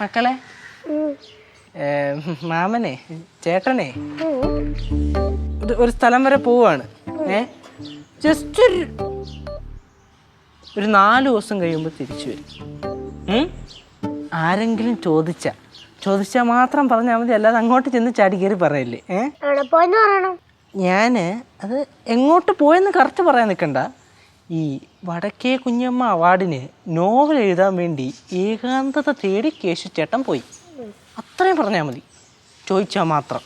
മക്കളെ? മാമനെ ചേട്ടനെ? ഒരു സ്ഥലം വരെ പോവാണ്. ഏ ജസ്റ്റ് ഒരു ഒരു നാല് ദിവസം കഴിയുമ്പോൾ തിരിച്ചു വരും. ആരെങ്കിലും ചോദിച്ചാൽ ചോദിച്ചാൽ മാത്രം പറഞ്ഞാൽ മതി അല്ലാതെ അങ്ങോട്ട് ചെന്ന് ചാടി കയറി പറയല്ലേ. ഏ? ഞാൻ അത് എങ്ങോട്ട് പോയെന്ന് കറക്റ്റ് പറയാൻ നിൽക്കണ്ട ഈ വടക്കേ കുഞ്ഞമ്മ അവാർഡിന് നോവൽ എഴുതാൻ വേണ്ടി ഏകാന്തത തേടി കേശു ചേട്ടൻ പോയി. അത്രയും പറഞ്ഞാൽ മതി. ചോദിച്ചാൽ മാത്രം.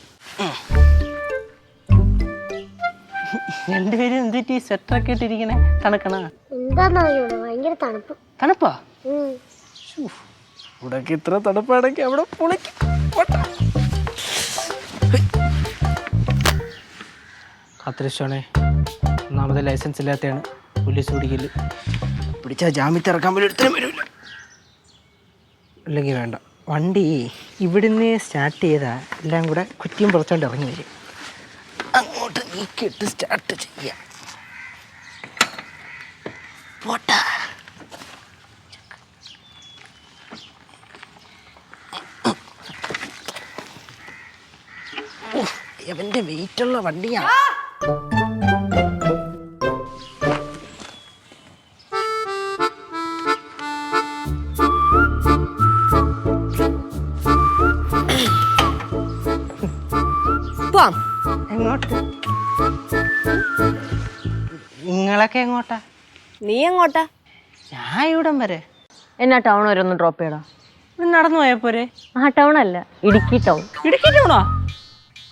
രണ്ടുപേരും എന്തിട്ട് ഈ സ്വെറ്ററൊക്കെ ഇട്ടിരിക്കണേ? തണുക്കണ? എന്താ ഭയങ്കര തണുപ്പ്. തണുപ്പാ. ഇവിടൊക്കെ ഇത്ര തണുപ്പാണെങ്കിൽ അവിടെ പുളിക്ക്. കാത്തിരിച്ചോണേ ഒന്നാമത് ലൈസൻസ് ഇല്ലാത്തയാണ് പോലീസ് പിടിക്കൽ പിടിച്ചാൽ ജാമ്യത്തിൽ ഇറക്കാൻ പോലും എടുത്തിനും വരില്ല അല്ലെങ്കിൽ വേണ്ട. വണ്ടി ഇവിടുന്ന് സ്റ്റാർട്ട് ചെയ്താൽ എല്ലാം കൂടെ കുറ്റിയും പുറത്തോണ്ട് ഇറങ്ങി വരും. അങ്ങോട്ട് നീക്കിയിട്ട് സ്റ്റാർട്ട് ചെയ്യാം. പോട്ടാ. അവന്റെ വെയിറ്റുള്ള വണ്ടിയാണ് പോവാം. എങ്ങോട്ട്? നിങ്ങളൊക്കെ എങ്ങോട്ടാ? നീ എങ്ങോട്ടാ? ഞാൻ ഇവിടം വരെ. എന്നാ ടൗൺ വരെ ഒന്ന് ഡ്രോപ്പ് ചെയ്യടാ. നടന്നു പോയപ്പോരെ ആ ടൗൺ അല്ല. ഇടുക്കി ടൗൺ ഇടുക്കി ടൗണോ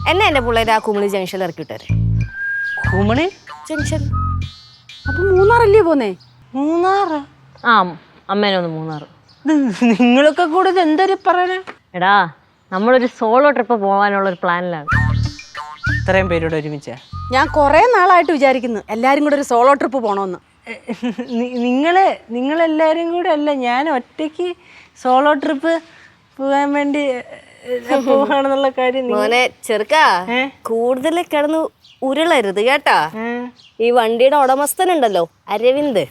എന്നെ എന്റെ പുള്ളേര് ആ കുമിളി ജംഗ്ഷനിൽ ഇറക്കി വിട്ടേരെ? കുമണി ജംഗ്ഷൻ അപ്പൊ മൂന്നാറല്ലേ പോന്നേ? മൂന്നാറ്? ആ അമ്മേനെ ഒന്ന് മൂന്നാറ്. നിങ്ങളൊക്കെ കൂടെ ഇത് എന്തൊരു പറയണേ? എടാ നമ്മളൊരു സോളോ ട്രിപ്പ് പോകാനുള്ള ഒരു പ്ലാനിലാണ് ഇത്രയും പേരോട് ഒരുമിച്ച? ഞാൻ കുറെ നാളായിട്ട് വിചാരിക്കുന്നു എല്ലാരും കൂടെ ഒരു സോളോ ട്രിപ്പ് പോണോന്ന്. നിങ്ങളെ നിങ്ങൾ നിങ്ങളെല്ലാരും കൂടെ അല്ല ഞാൻ ഒറ്റയ്ക്ക് സോളോ ട്രിപ്പ് പോകാൻ വേണ്ടി പോവാണെന്നുള്ള കാര്യം മോനെ ചെറുക്കാ? കൂടുതൽ കിടന്ന് ഉരുളരുത് കേട്ടാ. ഈ വണ്ടിയുടെ ഉടമസ്ഥനുണ്ടല്ലോ അരവിന്ദ്.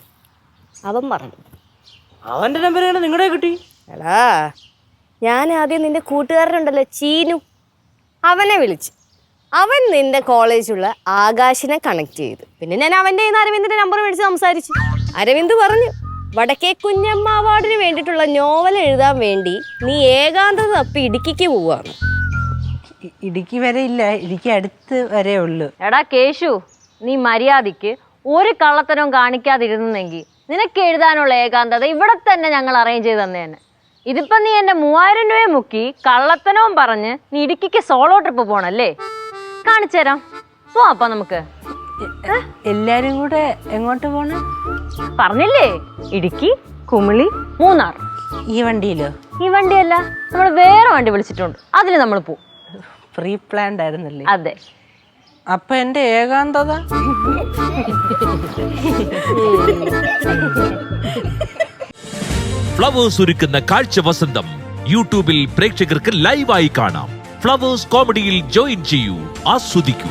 അവൻ പറഞ്ഞു. അവന്റെ നമ്പർ നിങ്ങളുടെ കിട്ടി? എടാ ഞാൻ ആദ്യം നിന്റെ കൂട്ടുകാരനുണ്ടല്ലോ ചീനു. അവനെ വിളിച്ചു. അവൻ നിന്റെ കോളേജുള്ള ആകാശിനെ കണക്ട് ചെയ്തു. പിന്നെ ഞാൻ അവന്റെ നിന്ന് അരവിന്ദിന്റെ നമ്പർ മേടിച്ച് സംസാരിച്ചു. അരവിന്ദ് പറഞ്ഞു വടക്കേ കുഞ്ഞമ്മ അവാർഡിന് വേണ്ടിയിട്ടുള്ള നോവൽ എഴുതാൻ വേണ്ടി നീ ഏകാന്തത തപ്പി ഇടുക്കിക്ക് പോവാണ്. ഇടുക്കി വരെ ഇല്ല ഇടുക്കി അടുത്ത് വരെ ഉള്ളു. എടാ കേശു നീ മര്യാദയ്ക്ക് ഒരു കള്ളത്തരവും കാണിക്കാതിരുന്നെങ്കിൽ നിനക്ക് എഴുതാനുള്ള ഏകാന്തത ഇവിടെ തന്നെ ഞങ്ങൾ അറേഞ്ച് ചെയ്ത് തന്നെ ഇതിപ്പോ ഇതിപ്പം നീ എന്റെ മൂവായിരം രൂപയെ മുക്കി കള്ളത്തനവും പറഞ്ഞ് നീ ഇടുക്കിക്ക് സോളോ ട്രിപ്പ് പോണല്ലേ? കാണിച്ചു തരാം പോവാം അപ്പം നമുക്ക്. എല്ലാരും കൂടെ എങ്ങോട്ട് പോണേ? പറഞ്ഞില്ലേ? ഇടുക്കി കുമിളി മൂന്നാർ. ഈ വണ്ടിയിലോ? ഈ വണ്ടിയല്ല നമ്മൾ വേറെ വണ്ടി വിളിച്ചിട്ടുണ്ട്. അതിൽ നമ്മൾ പോവും. പ്രീ പ്ലാൻഡ് ആയിരുന്നല്ലേ? അതെ. അപ്പൊ എന്റെ ഏകാന്തത? ഫ്ലവേഴ്സ് ഒരുക്കുന്ന കാഴ്ച വസന്തം യൂട്യൂബിൽ പ്രേക്ഷകർക്ക് ലൈവായി കാണാം. ഫ്ലവേഴ്സ് കോമഡിയിൽ ജോയിൻ ചെയ്യൂ. ആസ്വദിക്കൂ.